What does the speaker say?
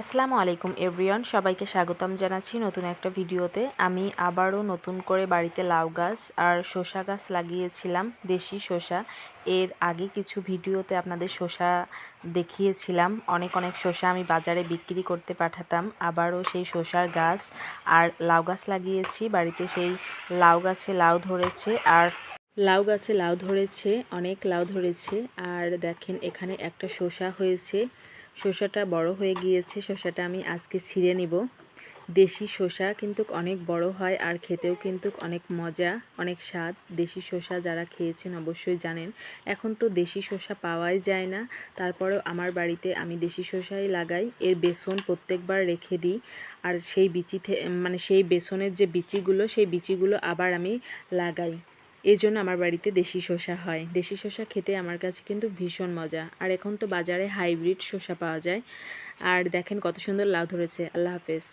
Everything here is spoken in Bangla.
আসসালামু আলাইকুম এভরিওয়ান সবাইকে স্বাগতম জানাচ্ছি নতুন একটা ভিডিওতে। আমি আবারও নতুন করে বাড়িতে লাউ গাছ আর শসা গাছ লাগিয়েছিলাম, দেশি শসা। এর আগে কিছু ভিডিওতে আপনাদের শসা দেখিয়েছিলাম। অনেক অনেক শসা আমি বাজারে বিক্রি করতে পাঠাতাম। আবারও সেই শসার গাছ আর লাউ গাছ লাগিয়েছি। বাড়িতে সেই লাউ গাছে লাউ ধরেছে আর লাউ গাছে লাউ ধরেছে, অনেক লাউ ধরেছে। আর দেখেন, এখানে একটা শসা হয়েছে। শসাটা বড় হয়ে গিয়েছে, শসাটা আমি আজকে ছিঁড়ে নিব। দেশি শসা কিন্তু অনেক বড় হয় আর খেতেও কিন্তু অনেক মজা, অনেক স্বাদ। দেশি শসা যারা খেয়েছেন অবশ্যই জানেন, এখন তো দেশি শসা পাওয়াই যায় না। তারপরেও আমার বাড়িতে আমি দেশি শসাই লাগাই, এর বেসন প্রত্যেকবার রেখে দিই। আর সেই বিচি মানে সেই বেসনের যে বিচিগুলো, সেই বিচিগুলো আবার আমি লাগাই। এই জন্য আমার বাড়িতে দেশি শসা হয়। দেশি শসা খেতে আমার কাছে কিন্তু ভীষণ মজা। আর এখন তো বাজারে হাইব্রিড শসা পাওয়া যায়। আর দেখেন কত সুন্দর লাউ ধরেছে। আল্লাহ হাফেজ।